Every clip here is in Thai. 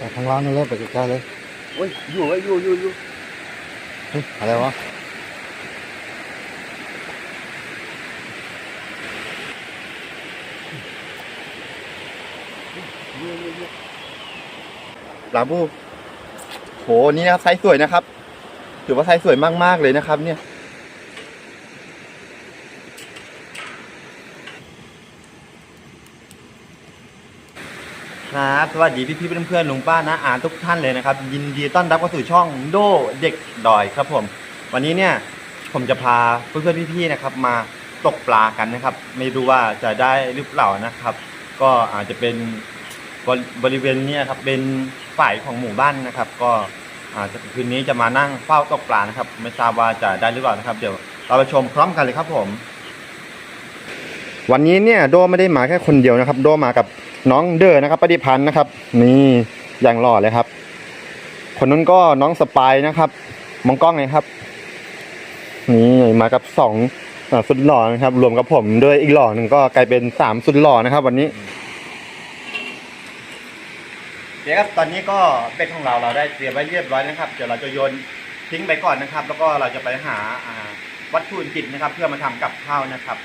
แต่ข้างล่างนี่เลยไปใกล้ๆเลยโอ้ยอยู่ไว้ยอยู่อยู่อยู่เฮ้ยอะไรวะอยู่อยู่อยู่ลาบูโหนี่นะครับไซส์สวยนะครับ ถือว่าไซส์สวยมากๆเลยนะครับเนี่ย ครับสวัสดีพี่ๆเพื่อนๆลุงป้านะอาทุกท่านเลยนะครับ ยินดีต้อนรับเข้าสู่ช่องโดเด็กดอยครับผม วันนี้เนี่ยผมจะพาเพื่อนๆพี่ๆนะครับ มาตกปลากันนะครับ ไม่รู้ว่าจะได้หรือเปล่านะครับ ก็อาจจะเป็นบริบริเวณเนี้ครับเป็นฝ่ายของหมู่บ้านนะครับ ก็อาจจะคืนนี้จะมานั่งเฝ้าตกปลานะครับ ไม่ทราบว่าจะได้หรือเปล่านะครับ เดี๋ยวเราไปชมพร้อมกันเลยครับผม วันนี้เนี่ยโดไม่ได้มาแค่คนเดียวนะครับ โดมากับ น้องเดอนะครับปฏิพันธ์นะครับ นี่อย่างหล่อเลยครับ คนนั้นก็น้องสปายนะครับ มองกล้องเลยครับ นี่มากับสองสุดหล่อนะครับ รวมกับผมด้วยอีกหล่อหนึ่งก็กลายเป็นสามสุดหล่อนะครับ วันนี้เดี๋ยวครับตอนนี้ก็เป็ดของเราเราได้เตรียมไว้เรียบร้อยนะครับเดี๋ยวเราจะโยนทิ้งไปก่อนนะครับ แล้วก็เราจะไปหาอ่าวัตถุดิบนะครับ เพื่อมาทำกับข้าวนะครับ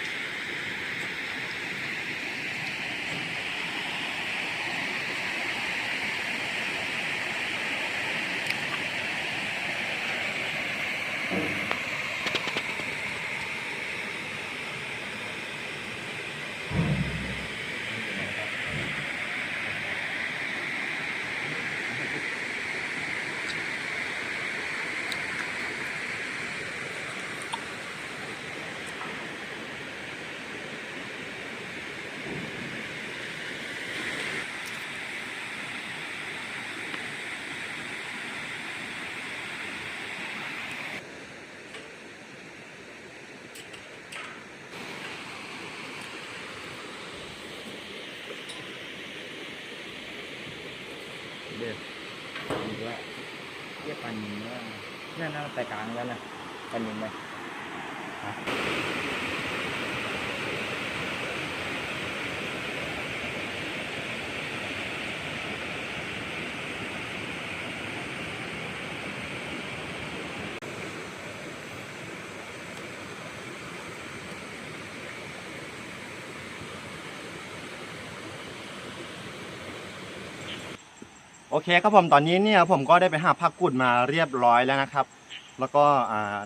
เด็ดอีกแล้วเรียกปันยิงว่านั่นน่าไปกลางแล้วนะปันยิงไป โอเคครับผมตอนนี้เนี่ยผมก็ได้ไปหาผักกุดมาเรียบร้อยแล้วนะครับ แล้วก็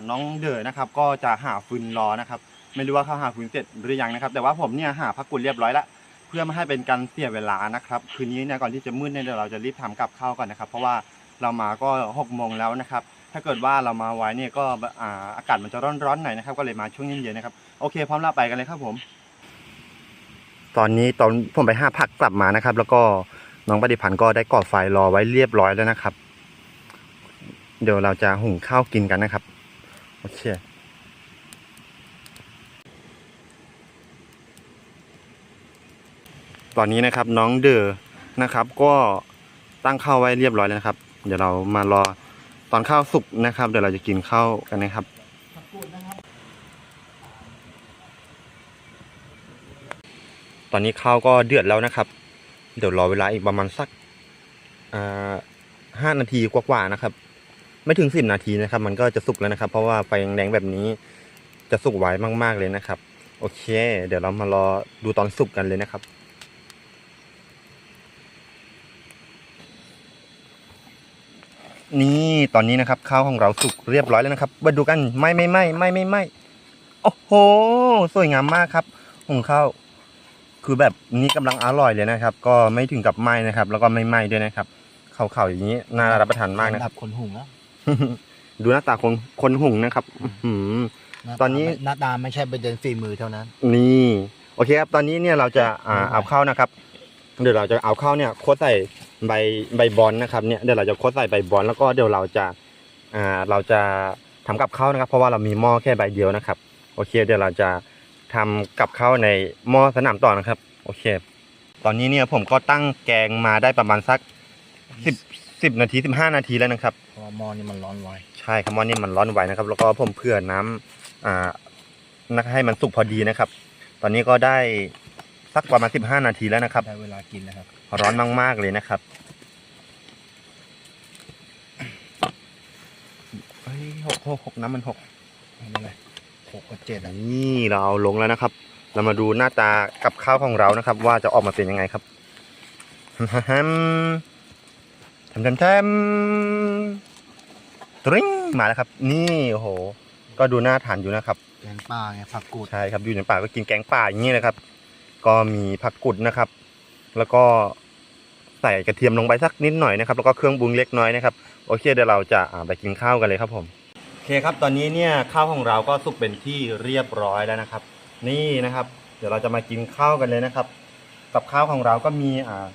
น้องเดอนะครับ ก็จะหาฟืนรอนะครับ ไม่รู้ว่าเขาหาฟืนเสร็จหรือยังนะครับ แต่ว่าผมเนี่ยหาผักกุดเรียบร้อยแล้วเพื่อไม่ให้เป็นการเสียเวลานะครับคืนนี้เนี่ยก่อนที่จะมืดเนี่ยเดี๋ยวเราจะรีบทำกับข้าวก่อนนะครับ เพราะว่าเรามาก็หกโมงแล้วนะครับ ถ้าเกิดว่าเรามาไว้เนี่ยก็อาอากาศมันจะร้อนๆหน่อยนะครับ ก็เลยมาช่วงเย็นๆนะครับโอเค พร้อมแล้วไปกันเลยครับผม ตอนนี้ตอนผมไปห้าผักกลับมานะครับ แล้วก็ น้องปฏิพันธ์ก็ได้ก่อไฟรอไว้เรียบร้อยแล้วนะครับ เดี๋ยวเราจะหุงข้าวกินกันนะครับโอเคตอนนี้นะครับน้องเดอนะครับ ก็ตั้งข้าวไว้เรียบร้อยแล้วนะครับ เดี๋ยวเรามารอตอนข้าวสุกนะครับ เดี๋ยวเราจะกินข้าวกันนะครับตอนนี้ข้าวก็เดือดแล้วนะครับ เดี๋ยวรอเวลาอีกประมาณสักห้านาทีกว่าๆนะครับ ไม่ถึงสิบนาทีนะครับ มันก็จะสุกแล้วนะครับ เพราะว่าไฟแดงแบบนี้จะสุกไวมาก ๆเลยนะครับ โอเค เดี๋ยวเรามารอดูตอนสุกกันเลยนะครับนี่ตอนนี้นะครับข้าวของเราสุกเรียบร้อยแล้วนะครับมาดูกันไม่ไม่ไม่ไม่ไม่ไม่โอ้โห สวยงามมากครับของข้าว คือแบบนี้กำลังอร่อยเลยนะครับ ก็ไม่ถึงกับไหม้นะครับ แล้วก็ไม่ไหม้ด้วยนะครับขาวๆอย่างนี้น่ารับประทานมากนะสำคหรับรับคนหุงแล้วดูหน้าตาคนคนหุงนะครับ อื้อหือหาาตอนนี้หน้าตาไม่ใช่เป็นเดินฝีมือเท่านั้น นี่โอเคครับ ตอนนี้เนี่ยเราจะอ่าเอาข้าวนะครับ เดี๋ยวเราจะเอาข้าวเนี่ยโคดใส่ใบใบบอลนะครับเนี่ยเดี๋ยวเราจะโคดใส่ใบบอลแล้วก็เดี๋ยวเราจะอ่าเราจะทำกับข้าวนะครับ เพราะว่าเรามีหม้อแค่ใบเดียวนะครับ โอเค เดี๋ยวเราจะ ทำกับข้าวในหม้อสนามต่อนะครับ โอเค ตอนนี้เนี่ยผมก็ตั้งแกงมาได้ประมาณสักสิบสิบนาทีสิบห้านาทีแล้วนะครับเพราะหม้อนี่มันร้อนไวใช่ครับหม้อนี่มันร้อนไวนะครับ แล้วก็ผมเผื่อน้ำอ่านักให้มันสุกพอดีนะครับ ตอนนี้ก็ได้สักประมาณสิบห้านาทีแล้วนะครับ ได้เวลากินนะครับ ร้อนมาก ๆ เลยนะครับเฮ้ยหกหกหกน้ำมันหกไม่เป็นไร หกกับเจ็ดอะนี่เราเอาลงแล้วนะครับ เรามาดูหน้าตากับข้าวของเรานะครับ ว่าจะออกมาเป็นยังไงครับฮัมทำทำทำตริ้งมาแล้วครับ นี่โอ้โห ก็ดูน่าทานอยู่นะครับ แกงปลาไงผักกูดใช่ครับอยู่ในป่าก็กินแกงป่าอย่างนี้นะครับ ก็มีผักกุดนะครับ แล้วก็ใส่กระเทียมลงไปสักนิดหน่อยนะครับ แล้วก็เครื่องปรุงเล็กน้อยนะครับ โอเคเดี๋ยวเราจะอ่าไปกินข้าวกันเลยครับผมโอเคครับ ตอนนี้เนี่ยข้าวของเราก็สุกเป็นที่เรียบร้อยแล้วนะครับ นี่นะครับ เดี๋ยวเราจะมากินข้าวกันเลยนะครับ กับข้าวของเราก็มีอ่า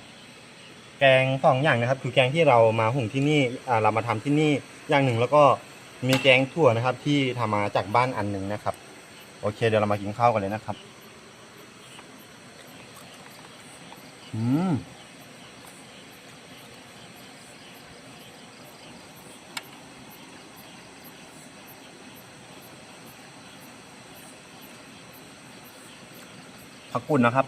แกงสองอย่างนะครับ คือแกงที่เรามาหุงที่นี่อ่าเรามาทำที่นี่อย่างหนึ่งแล้วก็มีแกงถั่วนะครับ ที่ทำมาจากบ้านอันหนึ่งนะครับ โอเค เดี๋ยวเรามากินข้าวกันเลยนะครับอืม ผักกุดนะครับ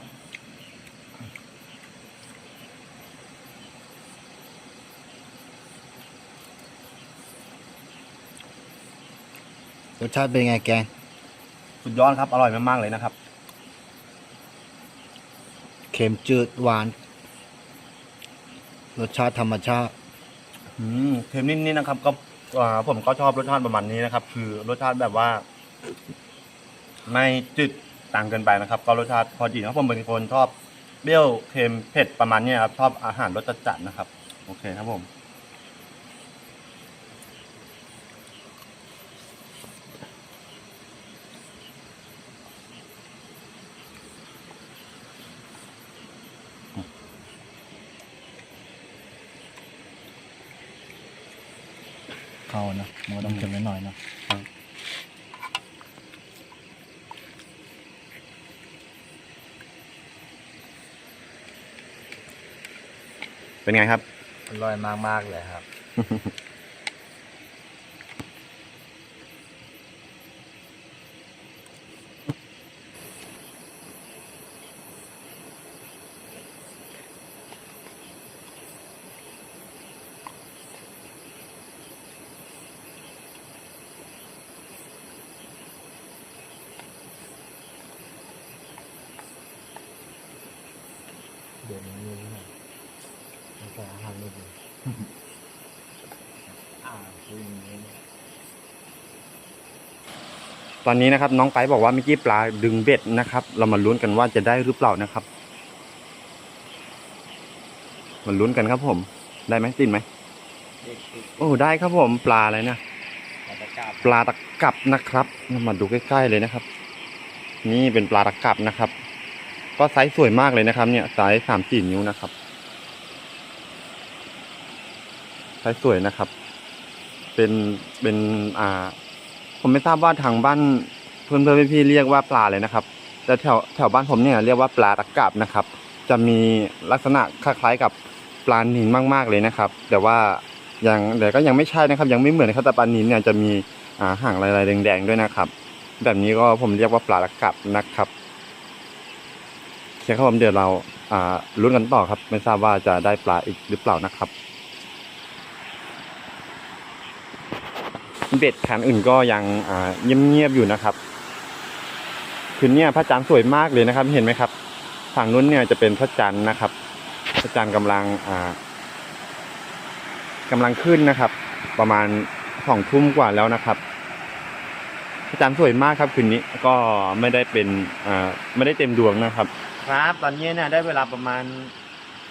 รสชาติเป็นไงแกงสุดยอดครับ อร่อยมากๆเลยนะครับ เค็มจืดหวาน รสชาติธรรมชาติ อืมเค็มนิดๆนะครับ ก็อ่าผมก็ชอบรสชาติประมาณนี้นะครับ คือรสชาติแบบว่า ไม่จืด ต่างเกินไปนะครับ ก็รสชาติพอดีนะครับผมเป็นคนชอบเปรี้ยวเค็มเผ็ดประมาณนี้ครับ ชอบอาหารรสจัดๆนะครับ โอเคครับผมเข้านะมันก็ต้องเค็มนิดหน่อยนะ เป็นไงครับ อร่อยมากๆเลยครับ เดี๋ยวนี้นี่นะแล้วก็อาหารไม่ดี อ่าคืออย่างนี้เนี่ย ตอนนี้นะครับ น้องไปบอกว่าเมื่อกี้ปลาดึงเบ็ดนะครับ เรามาลุ้นกันว่าจะได้หรือเปล่านะครับมาลุ้นกันครับผม ได้ไหมติดไหมเด็กติดโอ้ได้ครับผมปลาอะไรนะตะกร้าบปลาตะกับนะครับมาดูใกล้ๆเลยนะครับ นี่เป็นปลาตะกับนะครับ ก็ไซส์สวยมากเลยนะครับ เนี่ยไซส์สามสี่นิ้วนะครับไซส์สวยนะครับ เป็นเป็นอ่า ผมไม่ทราบว่าทางบ้านเพื่อนเพื่อนพี่ๆเรียกว่าปลาเลยนะครับ แต่แถวแถวบ้านผมเนี่ยเรียกว่าปลาตะกับนะครับ จะมีลักษณะคล้ายๆกับปลานิลมากๆเลยนะครับ แต่ว่ายังแต่ก็ยังไม่ใช่นะครับ ยังไม่เหมือนครับแต่ปลานิลเนี่ยจะมีาหางลายๆแดงๆด้วยนะครับ แบบนี้ก็ผมเรียกว่าปลาตะกับนะครับโอเคครับผมเดี๋ยวเราอ่าลุ้นกันต่อครับ ไม่ทราบว่าจะได้ปลาอีกหรือเปล่านะครับ เบ็ดขันอื่นก็ยังเงียบๆอยู่นะครับคืนนี้พระจันทร์สวยมากเลยนะครับ เห็นไหมครับ ฝั่งนู้นเนี่ยจะเป็นพระจันทร์นะครับ พระจันทร์กำลังอ่ากำลังขึ้นนะครับ ประมาณสองทุ่มกว่าแล้วนะครับพระจันทร์สวยมากครับคืนนี้ก็ไม่ได้เป็นอ่าไม่ได้เต็มดวงนะครับ ครับตอนนี้เนี่ยได้เวลาประมาณ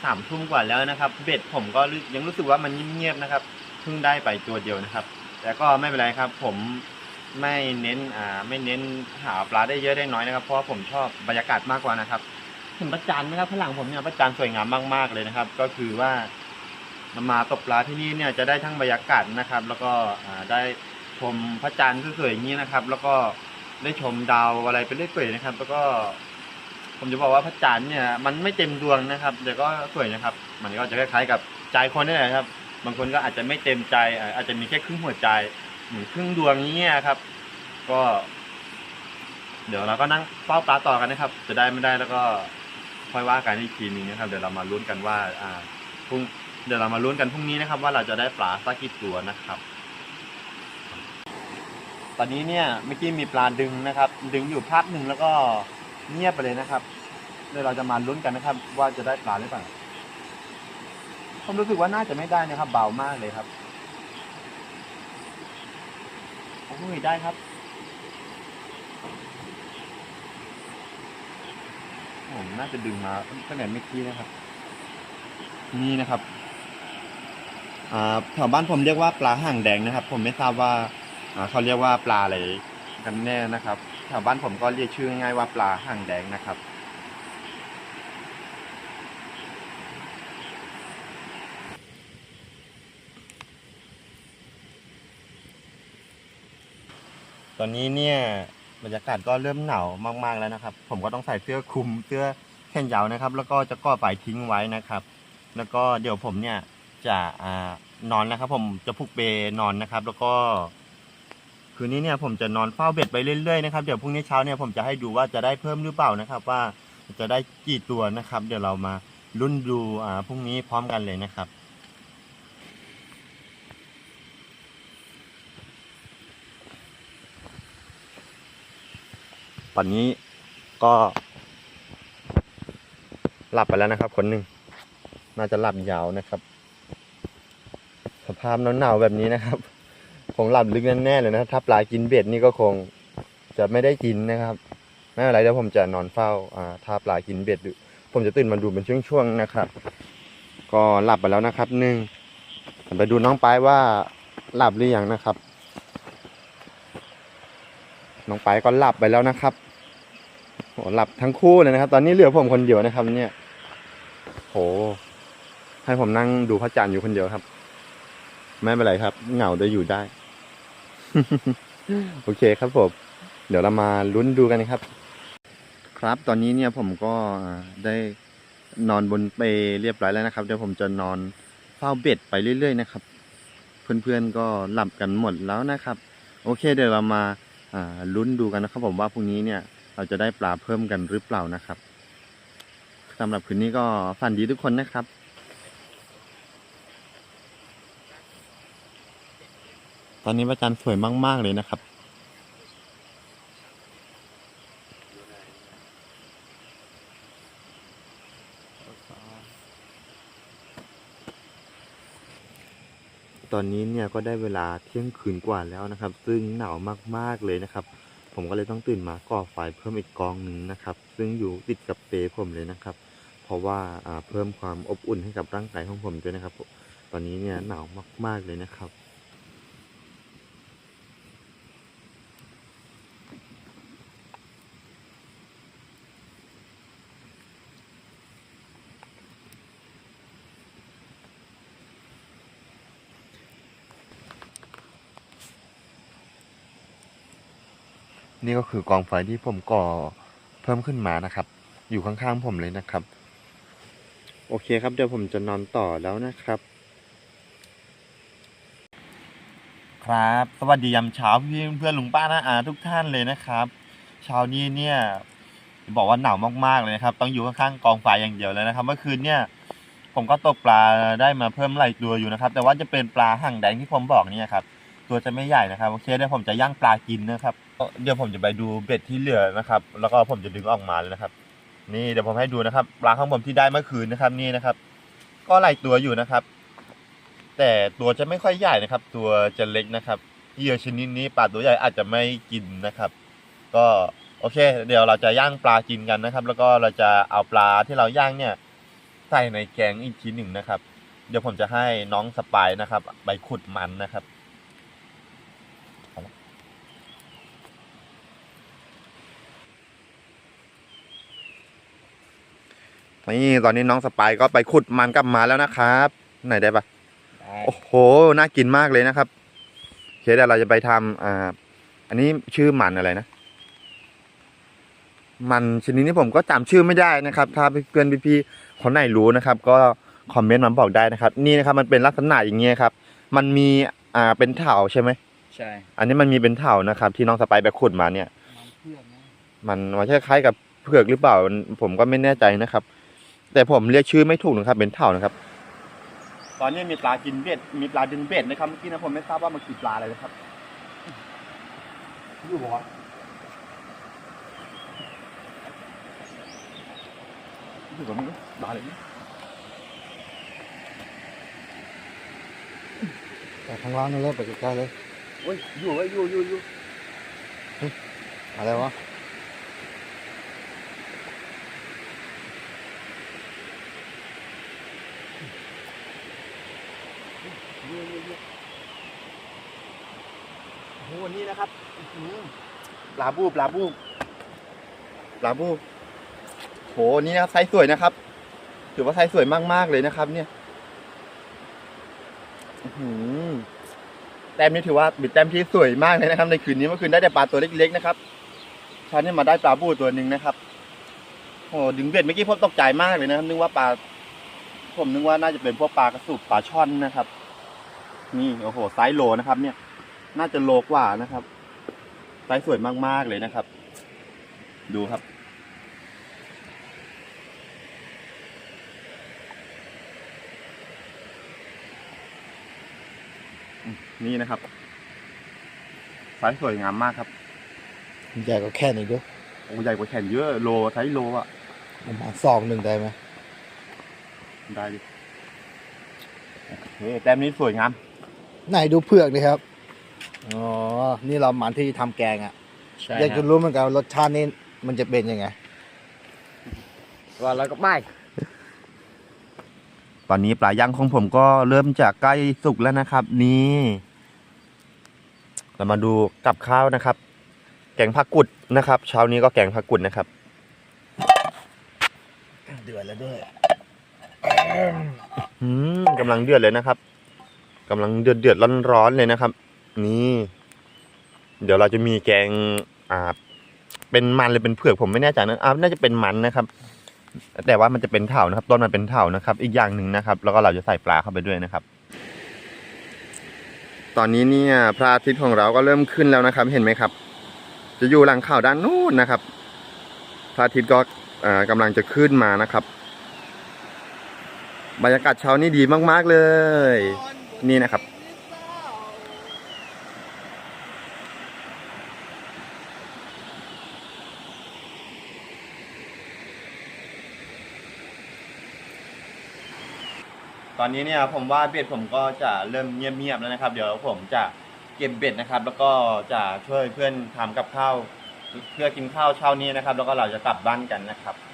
สามทุ่มกว่าแล้วนะครับ เบ็ดผมก็ยังรู้สึกว่ามันเงียบๆนะครับเพิ่งได้ไปตัวเดียวนะครับ แต่ก็ไม่เป็นไรครับ ผมไม่เน้นอ่าไม่เน้นหาปลาได้เยอะได้น้อยนะครับ เพราะว่าผมชอบบรรยากาศมากกว่านะครับเห็นประจันไหมครับข้างหลังผมเนี่ยประจันสวยงามมากๆเลยนะครับ ก็คือว่ามามาตกปลาที่นี่เนี่ยจะได้ทั้งบรรยากาศนะครับ แล้วก็อ่าได้ชมพระจันทร์สวยๆอย่างนี้นะครับ แล้วก็ได้ชมดาวอะไรไปเรื่อยๆนะครับ แล้วก็ ผมจะบอกว่าพระจันทร์เนี่ยมันไม่เต็มดวงนะครับ แต่ก็สวยนะครับ มันก็จะคล้ายๆกับใจคนนี่แหละครับ บางคนก็อาจจะไม่เต็มใจ อาจจะมีแค่ครึ่งหัวใจหรือครึ่งดวงนี้ยครับ ก็ เดี๋ยวเราก็นั่งเฝ้าปลาต่อกันนะครับ จะได้ไม่ได้แล้วก็ค่อยว่ากันอีกทีนึงนะครับ เดี๋ยวเรามาลุ้นกันว่า อ่าพรุ่งเดี๋ยวเรามาลุ้นกันพรุ่งนี้นะครับ ว่าเราจะได้ปลาสักกี่ตัวนะครับ ตอนนี้เนี่ยเมื่อกี้มีปลาดึงนะครับ ดึงอยู่พักหนึ่งแล้วก็เงียบไปเลยนะครับเดี๋ยวเราจะมาลุ้นกันนะครับ ว่าจะได้ปลาหรือเปล่า ผมรู้สึกว่าน่าจะไม่ได้นะครับ เบามากเลยครับโอ้ยได้ครับผมน่าจะดึงมาตั้งแต่เมื่อกี้นะครับ นี่นะครับแถวบ้านผมเรียกว่าปลาห่างแดงนะครับ ผมไม่ทราบว่าอ่าเขาเรียกว่าปลาอะไรกันแน่นะครับแถวบ้านผมก็เรียกชื่อง่ายๆว่าปลาห่างแดงนะครับ ตอนนี้เนี่ยบรรยากาศก็เริ่มหนาวมากๆแล้วนะครับ ผมก็ต้องใส่เสื้อคลุมเสื้อแขนยาวนะครับ แล้วก็จะก่อไฟทิ้งไว้นะครับ แล้วก็เดี๋ยวผมเนี่ยจะอ่านอนนะครับ ผมจะผูกเปนอนนะครับ แล้วก็คืนนี้เนี่ยผมจะนอนเฝ้าเบ็ดไปเรื่อยๆนะครับเดี๋ยวพรุ่งนี้เช้าเนี่ยผมจะให้ดูว่าจะได้เพิ่มหรือเปล่านะครับ ว่าจะได้กี่ตัวนะครับ เดี๋ยวเรามาลุ้นดูอ่าพรุ่งนี้พร้อมกันเลยนะครับ ตอนนี้ก็หลับไปแล้วนะครับ คนหนึ่งน่าจะหลับยาวนะครับ สภาพหนาวๆแบบนี้นะครับคงหลับลึกแน่ๆเลยนะถ้าปลากินเบ็ดนี่ก็คงจะไม่ได้กินนะครับไม่เป็นไรเดี๋ยวผมจะนอนเฝ้าอ่าถ้าปลากินเบ็ดผมจะตื่นมาดูเป็นช่วงๆนะครับ ก็หลับไปแล้วนะครับหนึ่งไปดูน้องปายว่าหลับหรือยังนะครับ น้องไปก็หลับไปแล้วนะครับโหหลับทั้งคู่เลยนะครับ ตอนนี้เหลือผมคนเดียวนะครับ เนี่ยโหให้ผมนั่งดูพระจันทร์อยู่คนเดียวครับ ไม่เป็นไรครับ เหงาจะอยู่ได้ โอเคครับผม เดี๋ยวเรามาลุ้นดูกันนะครับ ครับตอนนี้เนี่ยผมก็ได้นอนบนเปเรียบร้อยแล้วนะครับ เดี๋ยวผมจะนอนเฝ้าเบ็ดไปเรื่อยๆนะครับ เพื่อนๆก็หลับกันหมดแล้วนะครับ โอเค เดี๋ยวเรามา ลุ้นดูกันนะครับผมว่าพรุ่งนี้เนี่ยเราจะได้ปลาเพิ่มกันหรือเปล่านะครับสำหรับคืนนี้ก็ฝันดีทุกคนนะครับตอนนี้พระจันทร์สวยมาก ๆ เลยนะครับ ตอนนี้เนี่ยก็ได้เวลาเที่ยงคืนกว่าแล้วนะครับ ซึ่งหนาวมากๆเลยนะครับ ผมก็เลยต้องตื่นมาก่อไฟเพิ่มอีกกองหนึ่งนะครับ ซึ่งอยู่ติดกับเปผมเลยนะครับ เพราะว่าเพิ่มความอบอุ่นให้กับร่างกายของผมด้วยนะครับ ตอนนี้เนี่ยหนาวมากๆเลยนะครับ นี่ก็คือกองไฟที่ผมก่อเพิ่มขึ้นมานะครับ อยู่ข้างๆผมเลยนะครับ โอเคครับเดี๋ยวผมจะนอนต่อแล้วนะครับ ครับ สวัสดียามเช้าพี่เพื่อนลุงป้านะอาทุกท่านเลยนะครับเช้านี้เนี่ยบอกว่าหนาวมากๆเลยนะครับ ต้องอยู่ข้างๆกองไฟอย่างเดียวเลยนะครับ เมื่อคืนเนี่ยผมก็ตกปลาได้มาเพิ่มหลายตัวอยู่นะครับ แต่ว่าจะเป็นปลาห่างแดงที่ผมบอกเนี่ยครับ ตัวจะไม่ใหญ่นะครับ โอเคเดี๋ยวผมจะย่างปลากินนะครับ เดี๋ยวผมจะไปดูเบ็ดที่เหลือนะครับ แล้วก็ผมจะดึงออกมาเลยนะครับ นี่เดี๋ยวผมให้ดูนะครับปลาข้างบนที่ได้เมื่อคืนนะครับ นี่นะครับ ก็หลายตัวอยู่นะครับ แต่ตัวจะไม่ค่อยใหญ่นะครับ ตัวจะเล็กนะครับเหยื่อชนิดนี้ปลาตัวใหญ่อาจจะไม่กินนะครับ ก็โอเค เดี๋ยวเราจะย่างปลากินกันนะครับ แล้วก็เราจะเอาปลาที่เราย่างเนี่ย ใส่ในแกงอีกทีหนึ่งนะครับ เดี๋ยวผมจะให้น้องสปายนะครับ ไปขุดมันนะครับ นี่ตอนนี้น้องสปายก็ไปขุดมันกลับมาแล้วนะครับ ไหนได้ปะได้โอ้โหน่ากินมากเลยนะครับโอเคเดี๋ยวเราจะไปทำอ่า อันนี้ชื่อมันอะไรนะ มันชนิดนี้ผมก็จำชื่อไม่ได้นะครับ ถ้าเพื่อนๆพี่ๆคนไหนรู้นะครับ ก็คอมเมนต์มาบอกได้นะครับ นี่นะครับมันเป็นลักษณะอย่างเงี้ยครับ มันมีอ่าเป็นเถาใช่ไหมใช่ อันนี้มันมีเป็นเถานะครับ ที่น้องสไปายไปขุดมาเนี่ยมันเพื่อนนะมันมันคล้ายๆกับเผือกหรือเปล่าผมก็ไม่แน่ใจนะครับ แต่ผมเรียกชื่อไม่ถูกนะครับเป็นเถานะครับ ตอนนี้มีปลากินเบ็ดมีปลาดึงเบ็ดนะครับเมื่อกี้นะผมไม่ทราบว่ามันคือปลาอะไรนะครับอยู่บ่วะอยู่กับมึงบาเลยแต่ข้างล่างนั่นเลยไปใกล้ๆเลยโอ้ยอยู่เว้ยอยู่อยู่อยู่อะไรวะ ยู่อยู่อยู่โอ้โหนี่นะครับปลาบูปลาบูปลาบูโหนี่นะครับไซส์สวยนะครับถือว่าไซส์สวยมากๆเลยนะครับ เนี่ยหืแต้มนี้ถือว่าเป็นแต้มที่สวยมากเลยนะครับ ในคืนนี้เมื่อคืนได้แต่ปลาตัวเล็กๆนะครับครานี้มาได้ปลาบูตัวหนึ่งนะครับโอ้ดึงเบ็ดเมื่อกี้ผมตกใจมากเลยนะครับ นึกว่าปลาผมนึกว่าน่าจะเป็นพวกปลากระสุบปลาช่อนนะครับ นี่โอ้โหไซส์โลนะครับ เนี่ย น่าจะโลกว่านะครับไซส์สวยมากๆเลยนะครับ ดูครับอืมนี่นะครับไซส์สวยงามมากครับใหญ่กว่าแค่นี้ด้วยโอ้ใหญ่กว่าแขนเยอะโลไซส์โลอะประมาณซองหนึ่งได้ไหมได้ดิโอเคแต้มนี้สวยงาม ไหนดูเผือกดิครับ อ๋อ นี่เรามันที่ทำแกงอะ ใช่อยากจะรู้เหมือนกันว่ารสชาตินี่มันจะเป็นยังไง ว่าเราก็ไม่ตอนนี้ปลาย่างของผมก็เริ่มจะใกล้สุกแล้วนะครับ นี่ เรามาดูกับข้าวนะครับ แกงผักกุดนะครับเช้านี้ก็แกงผักกุดนะครับ เดือดแล้วด้วย อืมกำลังเดือดเลยนะครับ กำลังเดือดเดือดร้อนร้อนๆเลยนะครับ นี่ เดี๋ยวเราจะมีแกงอ่าเป็นมันหรือเป็นเผือกผมไม่แน่ใจนะอ่าน่าจะเป็นมันนะครับ แต่ว่ามันจะเป็นเถ่านะครับ ต้นมันเป็นเถ่านะครับ อีกอย่างหนึ่งนะครับ แล้วก็เราจะใส่ปลาเข้าไปด้วยนะครับ ตอนนี้เนี่ยพระอาทิตย์ของเราก็เริ่มขึ้นแล้วนะครับ เห็นไหมครับ จะอยู่หลังข่าวด้านนู้นนะครับพระอาทิตย์ก็อ่ากำลังจะขึ้นมานะครับ บรรยากาศเช้านี่ดีมาก ๆ เลย นี่นะครับ ตอนนี้เนี่ยผมว่าเบ็ดผมก็จะเริ่มเงียบๆแล้วนะครับ เดี๋ยวผมจะเก็บเบ็ดนะครับ แล้วก็จะช่วยเพื่อนทำกับข้าวเพื่อกินข้าวเช้านี้นะครับ แล้วก็เราจะกลับบ้านกันนะครับ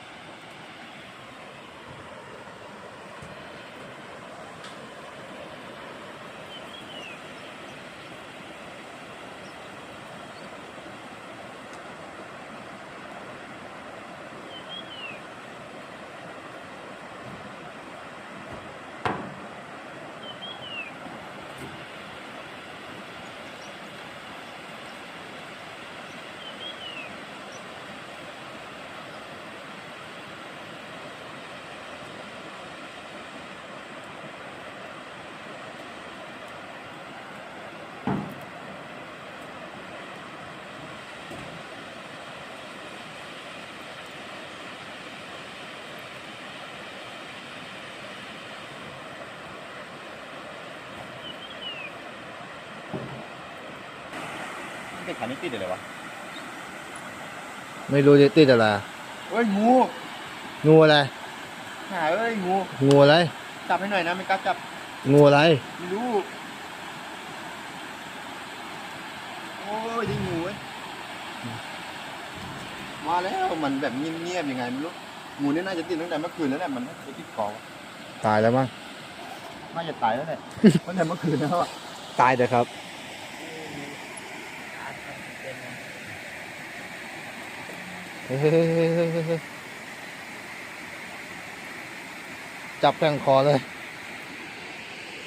เด็กขานี้ติดเลยวะไม่รู้จะติดอะไรเฮ้ยงูงูอะไรหาเอ้ยงูงูอะไรจับให้หน่อยนะไม่กล้าจับงูอะไรไม่รู้โอ้ยได้งูเว้ยมาแล้วมันแบบเงียบๆยังไงไม่รู้งูนี่น่าจะติดตั้งแต่เมื่อคืนแล้วแหละมันน่าจะติดคอตายแล้วมั้งน่าจะตายแล้วแหละตั้งแต่เมื่อคืนแล้วอะตายแต่ครับ เฮ้ยเฮ้ยเฮ้ยเฮ้ยเฮ้ยเฮ้ย จับแทงคอเลย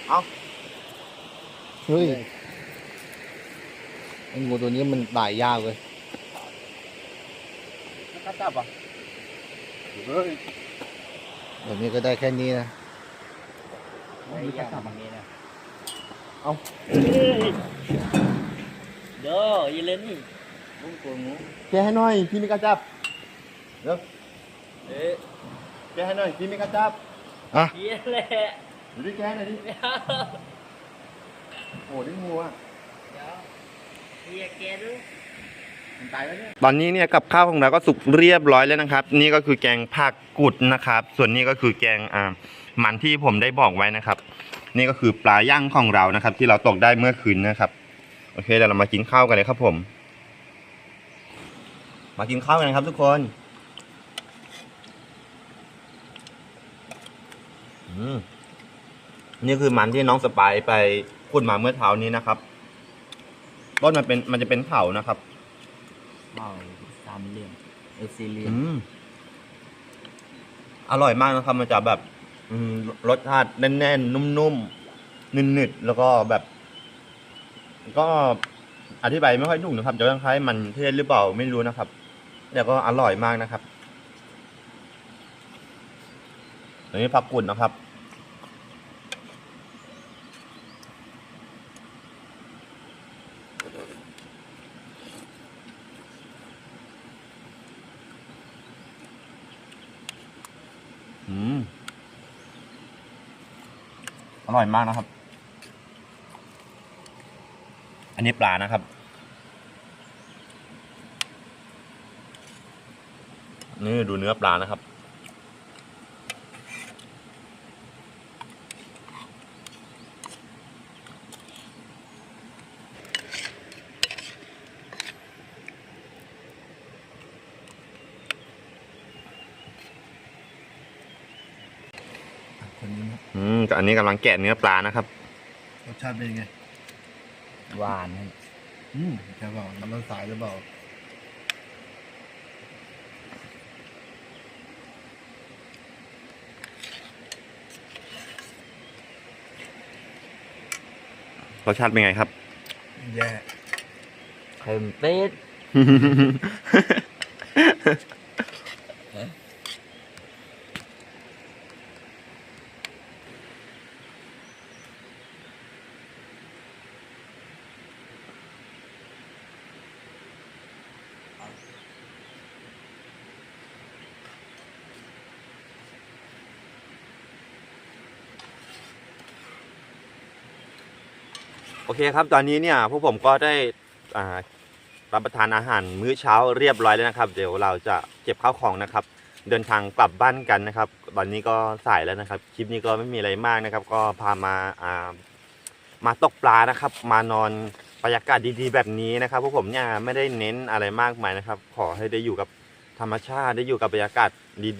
เอาเฮ้ยไอ้งูตัวนี้มันตายยากเลยไม่กล้าจับอะเฮ้ยแบบนี้ก็ได้แค่นี้นะไม่อยากทำอย่างนี้นะ เอาเด้ออีเลนนี่ลุงตัวงู แกให้หน่อยพี่ไม่กล้าจับเร็วเอ๊ะแกให้หน่อยพี่ไม่กล้าจับเฮียแหละดูดิแกให้หน่อยดิเดี๋ยวโอ้ได้งูอะเดี๋ยวเฮียแกดูมันตายแล้วเนี่ยตอนนี้เนี่ยกับข้าวของเราก็สุกเรียบร้อยแล้วนะครับ นี่ก็คือแกงผักกุดนะครับ ส่วนนี้ก็คือแกงอ่ามันที่ผมได้บอกไว้นะครับ นี่ก็คือปลาย่างของเรานะครับ ที่เราตกได้เมื่อคืนนะครับ โอเคเดี๋ยวเรามากินข้าวกันเลยครับผม มากินข้าวกันครับทุกคนอืมนี่คือมันที่น้องสไปายไปขุดมาเมื่อเช้านี้นะครับ ต้นมันเป็นมันจะเป็นเผานะครับเบาสามเหลี่ยมเออสี่เหลี่ยมอืมอร่อยมากนะครับ มันจะแบบอืมรสชาติแน่นๆ นุ่มๆนึดๆแล้วก็แบบ ก็อธิบายไม่ค่อยถูกนะครับจะคล้ายๆมันเทศหรือเปล่าไม่รู้นะครับ แต่ก็อร่อยมากนะครับอันนี้ผักกุดนะครับ อืม อร่อยมากนะครับ อันนี้ปลานะครับ นี่ดูเนื้อปลานะครับ คนนี้นะอืมกับอันนี้กำลังแกะเนื้อปลานะครับ รสชาติเป็นยังไง หวานครับ อืมใช่เปล่าน้ำมันสายหรือเปล่า รสชาติเป็นไงครับ แย่ เค็มเป็ด โอเคครับ ตอนนี้เนี่ยพวกผมก็ได้รับประทานอาหารมื้อเช้าเรียบร้อยแล้วนะครับ เดี๋ยวเราจะเก็บข้าวของนะครับ เดินทางกลับบ้านกันนะครับ ตอนนี้ก็สายแล้วนะครับ คลิปนี้ก็ไม่มีอะไรมากนะครับ ก็พามาอ่ามาตกปลานะครับ มานอนบรรยากาศดีๆแบบนี้นะครับพวกผมเนี่ยไม่ได้เน้นอะไรมากมายนะครับ ขอให้ได้อยู่กับธรรมชาติได้อยู่กับบรรยากาศ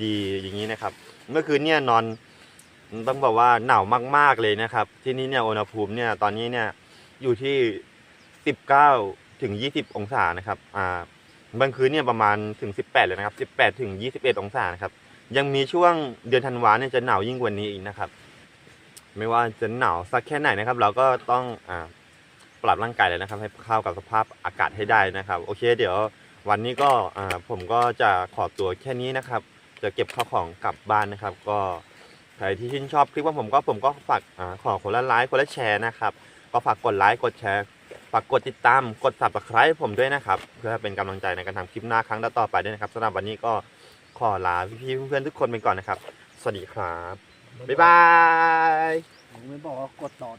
ดีๆ อย่างนี้นะครับ เมื่อคืนเนี่ยนอนต้องบอกว่าหนาวมากๆเลยนะครับ ที่นี่เนี่ยอุณหภูมิเนี่ยตอนนี้เนี่ย อยู่ที่ 19 ถึง 20 องศานะครับอ่าบางคืนเนี่ยประมาณถึง 18 เลยนะครับ 18 ถึง 21 องศานะครับ ยังมีช่วงเดือนธันวาเนี่ยจะหนาวยิ่งกว่านี้อีกนะครับ ไม่ว่าจะหนาวสักแค่ไหนนะครับ เราก็ต้องอ่าปรับร่างกายเลยนะครับ ให้เข้ากับสภาพอากาศให้ได้นะครับ โอเค เดี๋ยววันนี้ก็อ่าผมก็จะขอตัวแค่นี้นะครับ จะเก็บข้าวของกลับบ้านนะครับ ก็ใครที่ชื่นชอบคลิปว่าผมก็ผมก็ฝากอ่าขอคนละไลค์คนละแชร์นะครับ ก็ฝากกดไลค์กดแชร์ฝากกดติดตามกด subscribe ผมด้วยนะครับเพื่อเป็นกำลังใจในการทำคลิปหน้าครั้งต่อไปด้วยนะครับสำหรับวันนี้ก็ขอลาพี่ๆเพื่อนๆทุกคนไปก่อนนะครับ สวัสดีครับ บ๊ายบาย ผมไม่บอกว่ากดต่อ